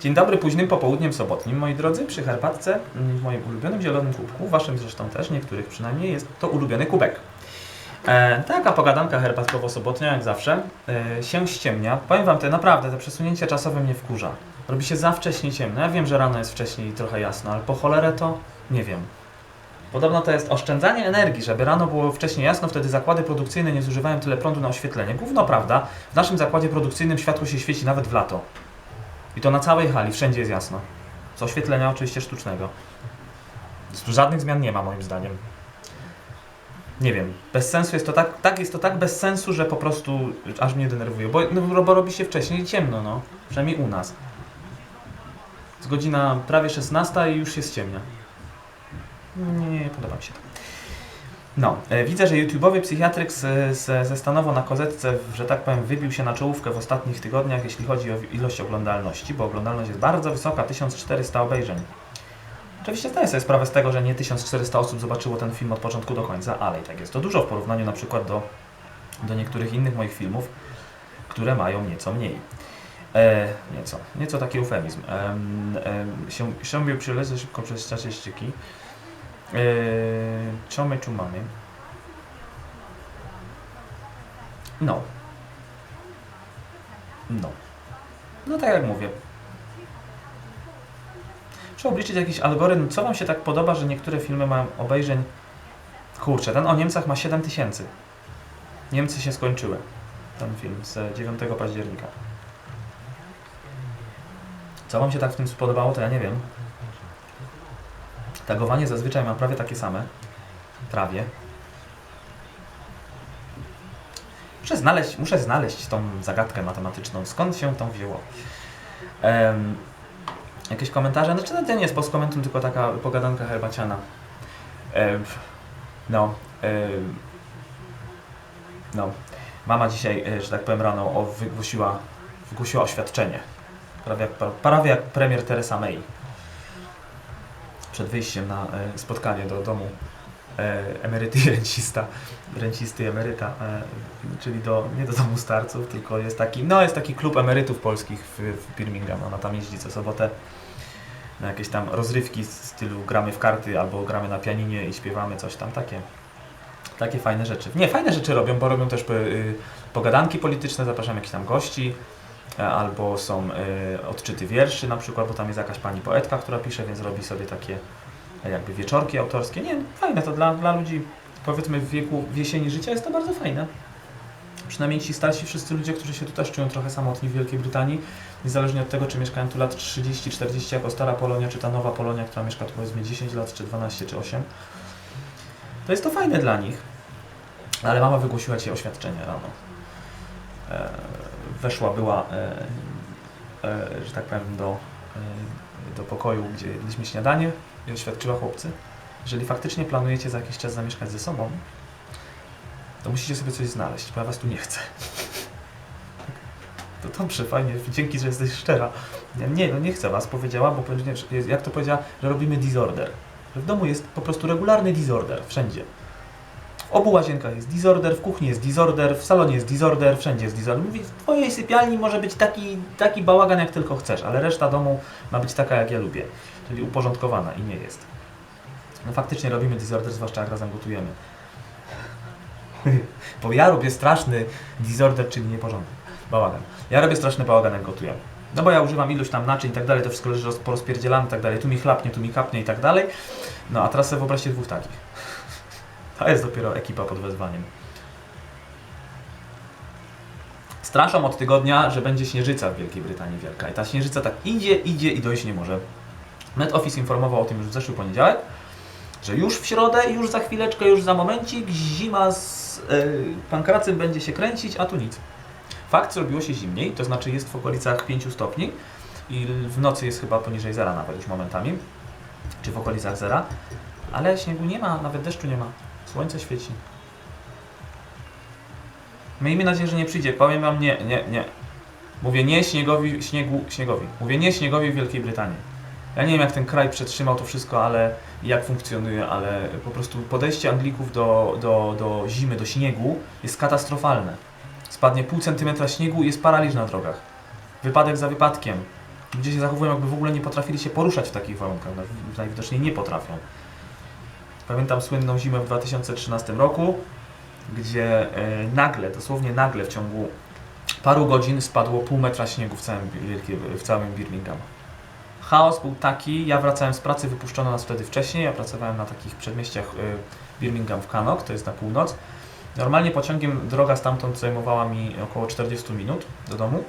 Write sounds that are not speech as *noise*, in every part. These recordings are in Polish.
Dzień dobry, późnym popołudniem sobotnim, moi drodzy, przy herbatce mm, w moim ulubionym zielonym kubku, waszym zresztą też, niektórych przynajmniej, jest to ulubiony kubek. E, taka pogadanka herbatkowo-sobotnia, jak zawsze, e, się ściemnia. Powiem wam, te naprawdę, te przesunięcie czasowe mnie wkurza. Robi się za wcześnie ciemno. Ja wiem, że rano jest wcześniej trochę jasno, ale po cholerę to nie wiem. Podobno to jest oszczędzanie energii, żeby rano było wcześniej jasno, wtedy zakłady produkcyjne nie zużywają tyle prądu na oświetlenie. Gówno prawda, w naszym zakładzie produkcyjnym światło się świeci nawet w lato. I to na całej hali, wszędzie jest jasno. Z oświetlenia oczywiście sztucznego. Tu żadnych zmian nie ma moim zdaniem. Nie wiem, bez sensu jest to tak, tak jest to tak bez sensu, że po prostu aż mnie denerwuje, bo, no, bo robi się wcześniej ciemno, no. Przynajmniej u nas. Jest godzina prawie 16 i już się ściemnia. Nie, nie podoba mi się to. No, e, widzę, że YouTube'owy psychiatryk z, z, ze stanowo na kozetce, że tak powiem, wybił się na czołówkę w ostatnich tygodniach, jeśli chodzi o ilość oglądalności, bo oglądalność jest bardzo wysoka, 1400 obejrzeń. Oczywiście zdaję sobie sprawę z tego, że nie 1400 osób zobaczyło ten film od początku do końca, ale i tak jest to dużo w porównaniu na przykład do, do niektórych innych moich filmów, które mają nieco mniej. E, nieco, nieco taki eufemizm. Em, em, się, się szybko przez statystyki. E, co my tu mamy? No. No. No tak jak mówię. Trzeba obliczyć jakiś algorytm. Co Wam się tak podoba, że niektóre filmy mają obejrzeń... Kurczę, ten o Niemcach ma 7 tysięcy. Niemcy się skończyły. Ten film z 9 października. Co Wam się tak w tym spodobało, to ja nie wiem. Tagowanie zazwyczaj ma prawie takie same. Prawie. Muszę znaleźć, muszę znaleźć tą zagadkę matematyczną. Skąd się to wzięło? Em, jakieś komentarze? Znaczy to nie jest post komentum, tylko taka pogadanka herbaciana. Em, no. em, no. Mama dzisiaj, e, że tak powiem, rano o, wygłosiła, wygłosiła oświadczenie. Prawie jak, prawie jak premier Teresa May przed wyjściem na e, spotkanie do domu e, emeryty i rencista, rencisty i emeryta, e, czyli do, nie do domu starców, tylko jest taki, no jest taki klub emerytów polskich w, w Birmingham, ona tam jeździ co sobotę na jakieś tam rozrywki z stylu gramy w karty albo gramy na pianinie i śpiewamy coś tam, takie, takie fajne rzeczy. Nie, fajne rzeczy robią, bo robią też y, pogadanki polityczne, zapraszam jakichś tam gości, albo są y, odczyty wierszy na przykład, bo tam jest jakaś pani poetka, która pisze, więc robi sobie takie e, jakby wieczorki autorskie. Nie, fajne to dla, dla ludzi, powiedzmy w wieku, w jesieni życia jest to bardzo fajne. Przynajmniej ci starsi wszyscy ludzie, którzy się tu też czują trochę samotni w Wielkiej Brytanii, niezależnie od tego, czy mieszkają tu lat 30-40 jako stara Polonia, czy ta nowa Polonia, która mieszka tu powiedzmy 10 lat, czy 12, czy 8. To jest to fajne dla nich. Ale mama wygłosiła dzisiaj oświadczenie rano. Weszła, była, e, e, że tak powiem, do, e, do pokoju, gdzie jedliśmy śniadanie i oświadczyła chłopcy, jeżeli faktycznie planujecie za jakiś czas zamieszkać ze sobą, to musicie sobie coś znaleźć, bo ja was tu nie chcę. To dobrze, fajnie, dzięki, że jesteś szczera. Nie, no nie chcę was, powiedziała, bo jak to powiedziała, że robimy disorder. W domu jest po prostu regularny disorder, wszędzie. W obu łazienkach jest disorder, w kuchni jest disorder, w salonie jest disorder, wszędzie jest disorder. Mówi, w twojej sypialni może być taki, taki bałagan, jak tylko chcesz, ale reszta domu ma być taka, jak ja lubię. Czyli uporządkowana i nie jest. No faktycznie robimy disorder, zwłaszcza jak razem gotujemy. *laughs* Bo ja robię straszny disorder, czyli nieporządek. Bałagan. Ja robię straszny bałagan, jak gotuję. No bo ja używam ilość tam naczyń i tak dalej, to wszystko leży roz- porozpierdzielane i tak dalej. Tu mi chlapnie, tu mi kapnie i tak dalej. No a teraz sobie wyobraźcie dwóch takich. To jest dopiero ekipa pod wezwaniem. Straszą od tygodnia, że będzie śnieżyca w Wielkiej Brytanii wielka. I ta śnieżyca tak idzie, idzie i dojść nie może. Met Office informował o tym już w zeszły poniedziałek, że już w środę, już za chwileczkę, już za momencik zima z yy, pankracem będzie się kręcić, a tu nic. Fakt, zrobiło się zimniej, to znaczy jest w okolicach 5 stopni i w nocy jest chyba poniżej zera nawet już momentami, czy w okolicach zera, ale śniegu nie ma, nawet deszczu nie ma. Słońce świeci. Miejmy nadzieję, że nie przyjdzie. Powiem wam nie, nie, nie. Mówię nie śniegowi, śniegu, śniegowi. Mówię nie śniegowi w Wielkiej Brytanii. Ja nie wiem, jak ten kraj przetrzymał to wszystko, ale jak funkcjonuje, ale po prostu podejście Anglików do, do, do zimy, do śniegu jest katastrofalne. Spadnie pół centymetra śniegu i jest paraliż na drogach. Wypadek za wypadkiem. Ludzie się zachowują, jakby w ogóle nie potrafili się poruszać w takich warunkach. No, najwidoczniej nie potrafią. Pamiętam słynną zimę w 2013 roku, gdzie e, nagle, dosłownie nagle w ciągu paru godzin spadło pół metra śniegu w całym, w całym Birmingham. Chaos był taki, ja wracałem z pracy, wypuszczono nas wtedy wcześniej, ja pracowałem na takich przedmieściach e, Birmingham w Cannock, to jest na północ. Normalnie pociągiem droga stamtąd zajmowała mi około 40 minut do domu.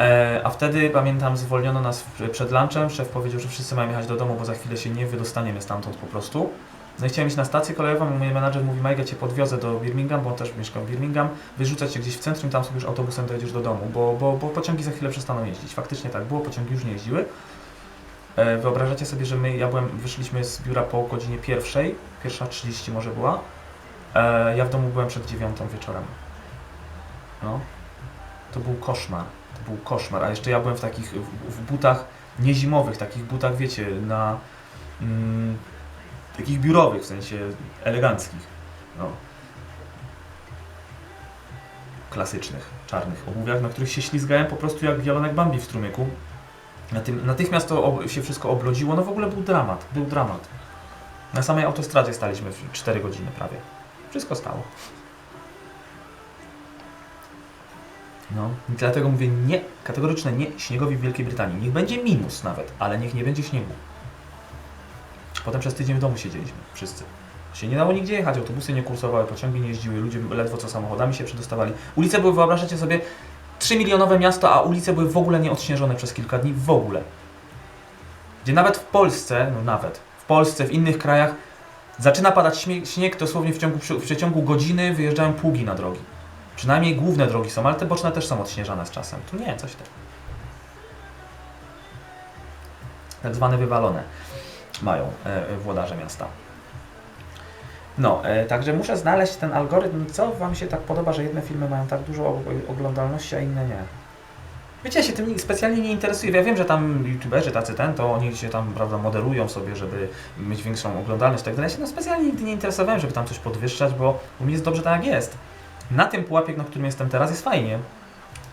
E, a wtedy pamiętam, zwolniono nas przed lunchem. Szef powiedział, że wszyscy mają jechać do domu, bo za chwilę się nie wydostaniemy stamtąd po prostu. No i chciałem iść na stację kolejową, mój menadżer mówi, Majga cię podwiozę do Birmingham, bo on też mieszkał w Birmingham, wyrzucać cię gdzieś w centrum, tam sobie już autobusem dojedziesz do domu, bo, bo, bo pociągi za chwilę przestaną jeździć. Faktycznie tak było, pociągi już nie jeździły. E, Wyobrażacie sobie, że my, ja byłem, wyszliśmy z biura po godzinie pierwszej, pierwsza 30 może była. E, ja w domu byłem przed dziewiątą wieczorem. No. To był koszmar. Był koszmar. A jeszcze ja byłem w takich, w, butach niezimowych, takich butach, wiecie, na mm, takich biurowych, w sensie eleganckich. No. Klasycznych, czarnych obuwiach, na których się ślizgałem po prostu jak wiolonek Bambi w strumyku. Na tym, natychmiast to się wszystko oblodziło, no w ogóle był dramat, był dramat. Na samej autostradzie staliśmy w 4 godziny prawie. Wszystko stało. No, dlatego mówię nie, kategoryczne nie śniegowi w Wielkiej Brytanii. Niech będzie minus nawet, ale niech nie będzie śniegu. Potem przez tydzień w domu siedzieliśmy, wszyscy. Się nie dało nigdzie jechać, autobusy nie kursowały, pociągi nie jeździły, ludzie ledwo co samochodami się przedostawali. Ulice były, wyobrażacie sobie, 3 milionowe miasto, a ulice były w ogóle nieodśnieżone przez kilka dni, w ogóle. Gdzie nawet w Polsce, no nawet, w Polsce, w innych krajach zaczyna padać śnieg, dosłownie w, ciągu, w przeciągu godziny wyjeżdżają pługi na drogi. Przynajmniej główne drogi są, ale te boczne też są odśnieżane z czasem. Tu nie, coś tak. Tak zwane wywalone mają e, e, włodarze miasta. No, e, także muszę znaleźć ten algorytm, co Wam się tak podoba, że jedne filmy mają tak dużo oglądalności, a inne nie. Wiecie, ja się tym specjalnie nie interesuję. Ja wiem, że tam youtuberzy tacy ten, to oni się tam, prawda, moderują sobie, żeby mieć większą oglądalność tak dalej. Ja się specjalnie nigdy nie interesowałem, żeby tam coś podwyższać, bo u mnie jest dobrze tak, jak jest. Na tym pułapie, na którym jestem teraz, jest fajnie,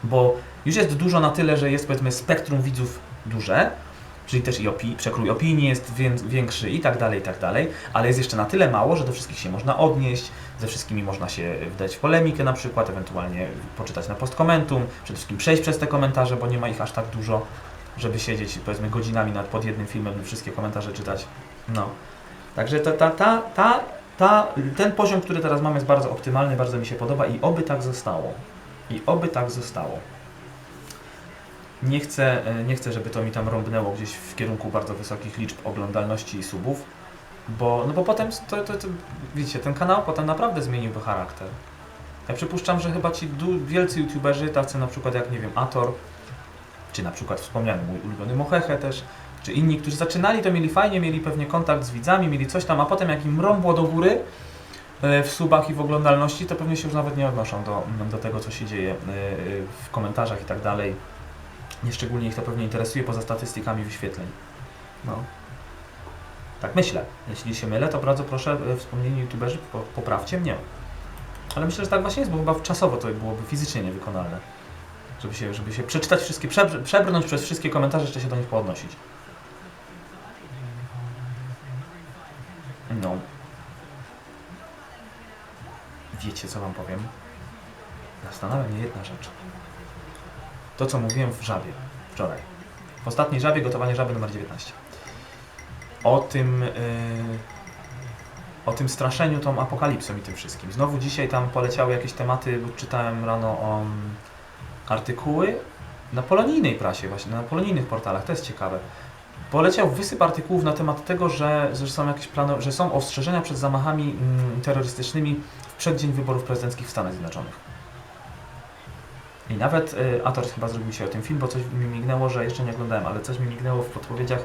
bo już jest dużo na tyle, że jest powiedzmy spektrum widzów duże, czyli też i opi- przekrój opinii jest wię- większy i tak dalej, i tak dalej, ale jest jeszcze na tyle mało, że do wszystkich się można odnieść, ze wszystkimi można się wdać w polemikę na przykład, ewentualnie poczytać na postkomentum, przede wszystkim przejść przez te komentarze, bo nie ma ich aż tak dużo, żeby siedzieć powiedzmy godzinami nad pod jednym filmem wszystkie komentarze czytać. No. Także ta, ta, ta, ta, ta, ten poziom, który teraz mamy jest bardzo optymalny, bardzo mi się podoba i oby tak zostało. I oby tak zostało. Nie chcę, e, nie chcę, żeby to mi tam rąbnęło gdzieś w kierunku bardzo wysokich liczb oglądalności i subów, bo, no bo potem, to, to, to, widzicie, ten kanał potem naprawdę zmieniłby charakter. Ja przypuszczam, że chyba ci wielcy youtuberzy, tacy na przykład jak, nie wiem, Ator, czy na przykład wspomniany mój ulubiony Mohehe też, czy inni, którzy zaczynali, to mieli fajnie, mieli pewnie kontakt z widzami, mieli coś tam, a potem jak im rąbło do góry e, w subach i w oglądalności, to pewnie się już nawet nie odnoszą do, do tego, co się dzieje e, w komentarzach i tak dalej. Nieszczególnie ich to pewnie interesuje poza statystykami wyświetleń. No. Tak myślę. Jeśli się mylę, to bardzo proszę, e, wspomnieni youtuberzy, po- poprawcie mnie. Ale myślę, że tak właśnie jest, bo chyba czasowo to byłoby fizycznie niewykonalne. Żeby się, żeby się przeczytać wszystkie, przebrnąć przez wszystkie komentarze, jeszcze się do nich poodnosić. No. Wiecie, co wam powiem? Zastanawia mnie jedna rzecz. To, co mówiłem w żabie wczoraj. W ostatniej żabie, gotowanie żaby numer 19. O tym, yy, o tym straszeniu tą apokalipsą i tym wszystkim. Znowu dzisiaj tam poleciały jakieś tematy, bo czytałem rano o mm, artykuły na polonijnej prasie, właśnie na polonijnych portalach. To jest ciekawe. Poleciał wysyp artykułów na temat tego, że, że są jakieś plany, że są ostrzeżenia przed zamachami mm, terrorystycznymi w przeddzień wyborów prezydenckich w Stanach Zjednoczonych. I nawet y, Ator chyba zrobił się o tym film, bo coś mi mignęło, że jeszcze nie oglądałem, ale coś mi mignęło w podpowiedziach,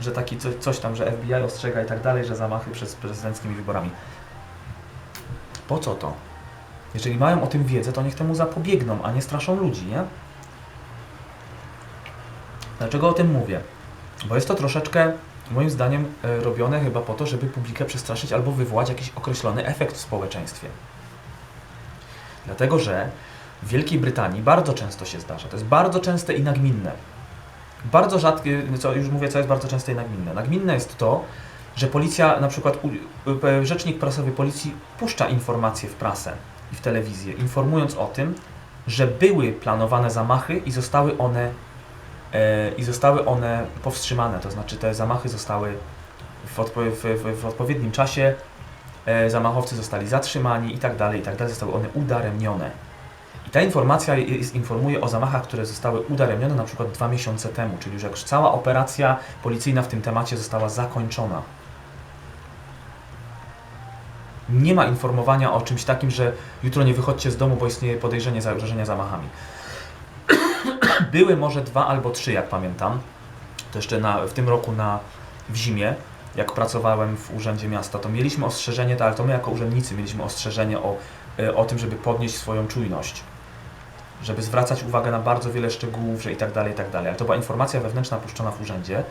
że taki co, coś tam, że FBI ostrzega i tak dalej, że zamachy przed prezydenckimi wyborami. Po co to? Jeżeli mają o tym wiedzę, to niech temu zapobiegną, a nie straszą ludzi, nie? Dlaczego o tym mówię? Bo jest to troszeczkę, moim zdaniem, e, robione chyba po to, żeby publikę przestraszyć albo wywołać jakiś określony efekt w społeczeństwie. Dlatego, że W Wielkiej Brytanii bardzo często się zdarza. To jest bardzo częste i nagminne. Bardzo rzadkie, co już mówię, co jest bardzo częste i nagminne. Nagminne jest to, że policja, na przykład e, rzecznik prasowy policji puszcza informacje w prasę i w telewizję, informując o tym, że były planowane zamachy i zostały one i zostały one powstrzymane, to znaczy te zamachy zostały w, odpo- w, w odpowiednim czasie, e, zamachowcy zostali zatrzymani i tak dalej, i tak dalej, zostały one udaremnione. I ta informacja jest, informuje o zamachach, które zostały udaremnione na przykład dwa miesiące temu, czyli że już cała operacja policyjna w tym temacie została zakończona. Nie ma informowania o czymś takim, że jutro nie wychodźcie z domu, bo istnieje podejrzenie zagrożenia zamachami. Były może dwa albo trzy, jak pamiętam. To jeszcze na, w tym roku na, w zimie, jak pracowałem w Urzędzie Miasta, to mieliśmy ostrzeżenie, ale to my jako urzędnicy mieliśmy ostrzeżenie o, e, o tym, żeby podnieść swoją czujność. Żeby zwracać uwagę na bardzo wiele szczegółów, że i tak dalej, i tak dalej. Ale to była informacja wewnętrzna puszczona w urzędzie.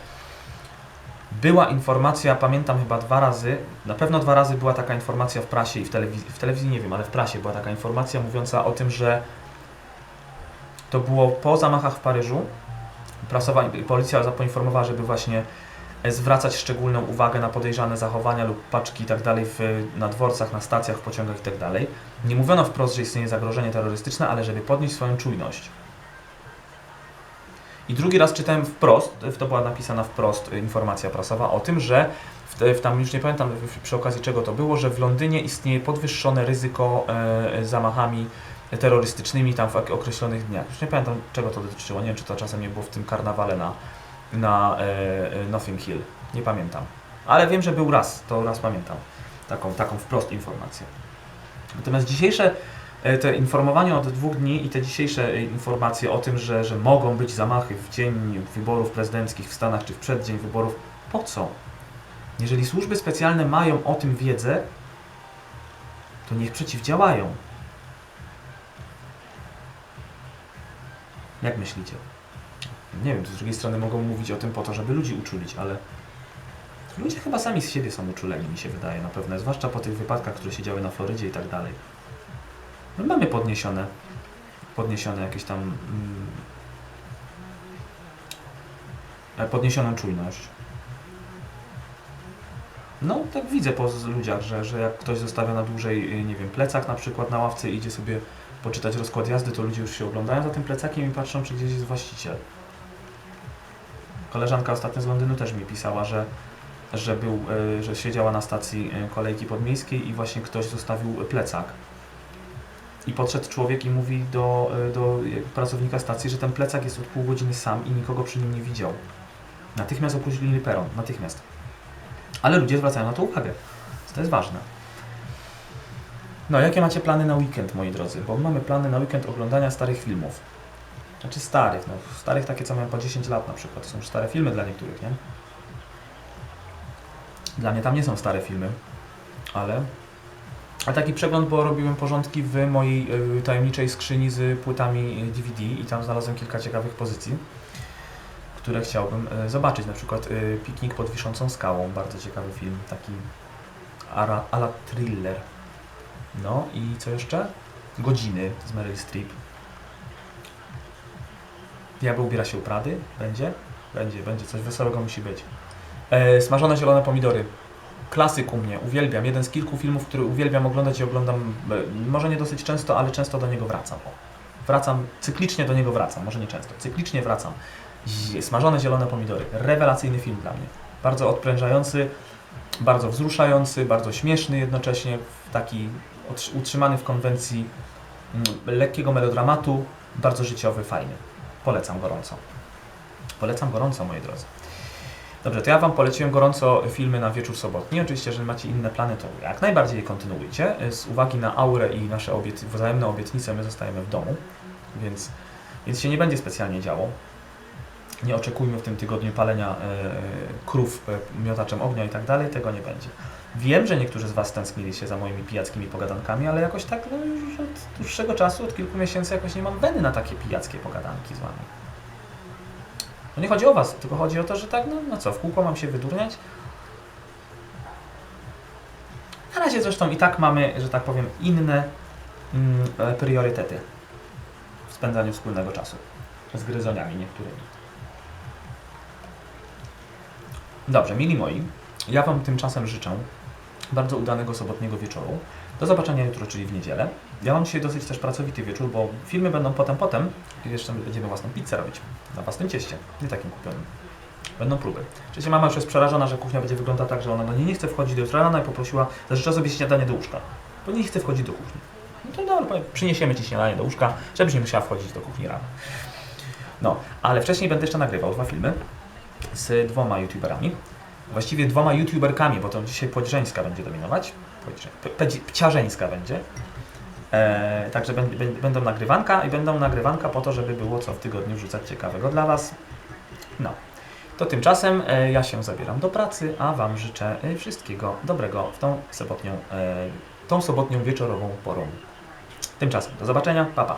Była informacja, pamiętam chyba dwa razy, na pewno dwa razy była taka informacja w prasie i w telewizji, w telewizji nie wiem, ale w prasie była taka informacja mówiąca o tym, że to było po zamachach w Paryżu. Prasowa, policja poinformowała, żeby właśnie e, zwracać szczególną uwagę na podejrzane zachowania lub paczki i tak w, na dworcach, na stacjach, w pociągach i tak. Nie mówiono wprost, że istnieje zagrożenie terrorystyczne, ale żeby podnieść swoją czujność. I drugi raz czytałem wprost, to była napisana wprost y, informacja prasowa o tym, że w, w tam już nie pamiętam przy okazji czego to było, że w Londynie istnieje podwyższone ryzyko e, zamachami terrorystycznymi tam w ok- określonych dniach. Już nie pamiętam czego to dotyczyło, nie wiem czy to czasem nie było w tym karnawale na, na e, e, Nothing Hill, nie pamiętam. Ale wiem, że był raz, to raz pamiętam, taką, taką wprost informację. Natomiast dzisiejsze e, te informowanie od dwóch dni i te dzisiejsze e, informacje o tym, że, że mogą być zamachy w dzień wyborów prezydenckich w Stanach czy w przeddzień wyborów, po co? Jeżeli służby specjalne mają o tym wiedzę, to niech przeciwdziałają. Jak myślicie? Nie wiem, z drugiej strony mogą mówić o tym po to, żeby ludzi uczulić, ale ludzie chyba sami z siebie są uczuleni, mi się wydaje, na pewno, zwłaszcza po tych wypadkach, które się działy na Florydzie i tak dalej. No, mamy podniesione, podniesione jakieś tam mm, e, podniesioną czujność. No, tak widzę po ludziach, że, że jak ktoś zostawia na dłużej, y, nie wiem, plecak na przykład na ławce i idzie sobie poczytać rozkład jazdy, to ludzie już się oglądają za tym plecakiem i patrzą, czy gdzieś jest właściciel. Koleżanka ostatnio z Londynu też mi pisała, że, że, był, y, że siedziała na stacji y, kolejki podmiejskiej i właśnie ktoś zostawił plecak. I podszedł człowiek i mówi do, y, do pracownika stacji, że ten plecak jest od pół godziny sam i nikogo przy nim nie widział. Natychmiast opóźnili peron, natychmiast. Ale ludzie zwracają na to uwagę. To jest ważne. No, jakie macie plany na weekend, moi drodzy? Bo mamy plany na weekend oglądania starych filmów. Znaczy starych, no starych takie, co mają po 10 lat na przykład. To są stare filmy dla niektórych, nie? Dla mnie tam nie są stare filmy, ale... A taki przegląd, bo robiłem porządki w mojej y, tajemniczej skrzyni z płytami y, DVD i tam znalazłem kilka ciekawych pozycji, które chciałbym y, zobaczyć. Na przykład y, Piknik pod wiszącą skałą, bardzo ciekawy film, taki ala thriller. No i co jeszcze? Godziny z Meryl Streep. Diabeł ubiera się u Prady? Będzie? Będzie, będzie. Coś wesołego musi być. E, smażone zielone pomidory. Klasyk u mnie, uwielbiam. Jeden z kilku filmów, który uwielbiam oglądać i oglądam, e, może nie dosyć często, ale często do niego wracam. O. Wracam, cyklicznie do niego wracam, może nie często, cyklicznie wracam. Smażone zielone pomidory. Rewelacyjny film dla mnie. Bardzo odprężający, bardzo wzruszający, bardzo śmieszny jednocześnie, taki otr- utrzymany w konwencji mm, lekkiego melodramatu, bardzo życiowy, fajny. Polecam gorąco. Polecam gorąco, moi drodzy. Dobrze, to ja Wam poleciłem gorąco filmy na wieczór sobotni. Oczywiście, jeżeli macie inne plany, to jak najbardziej je kontynuujcie. Z uwagi na aurę i nasze wzajemne obietnice, my zostajemy w domu, więc, więc się nie będzie specjalnie działo. Nie oczekujmy w tym tygodniu palenia e, krów e, miotaczem ognia i tak dalej, tego nie będzie. Wiem, że niektórzy z Was tęsknili się za moimi pijackimi pogadankami, ale jakoś tak no, już od dłuższego czasu, od kilku miesięcy jakoś nie mam weny na takie pijackie pogadanki z Wami. No nie chodzi o Was, tylko chodzi o to, że tak, no, no co, w kółko mam się wydurniać? Na razie zresztą i tak mamy, że tak powiem, inne mm, e, priorytety. spędzaniu wspólnego czasu. Z gryzoniami niektórymi. Dobrze, mili moi, ja Wam tymczasem życzę bardzo udanego sobotniego wieczoru. Do zobaczenia jutro, czyli w niedzielę. Ja mam dzisiaj dosyć też pracowity wieczór, bo filmy będą potem, potem i jeszcze będziemy własną pizzę robić. Na własnym cieście, nie takim kupionym. Będą próby. Oczywiście mama już jest przerażona, że kuchnia będzie wyglądać tak, że ona do niej nie chce wchodzić do jutra rana i poprosiła, zażyczyła sobie śniadanie do łóżka. Bo nie chce wchodzić do kuchni. No to dobra, przyniesiemy Ci śniadanie do łóżka, żebyś nie musiała wchodzić do kuchni rano. No, ale wcześniej będę jeszcze nagrywał dwa filmy z dwoma youtuberami. Właściwie dwoma youtuberkami, bo to dzisiaj płeć żeńska będzie dominować. Płeć, że- p- p- płcia żeńska będzie. E, także będ, będ, będą nagrywanka i będą nagrywanka po to, żeby było co w tygodniu wrzucać ciekawego dla Was. No. To tymczasem e, ja się zabieram do pracy, a Wam życzę e, wszystkiego dobrego w tą sobotnią, e, tą sobotnią wieczorową porą. Tymczasem do zobaczenia, pa pa.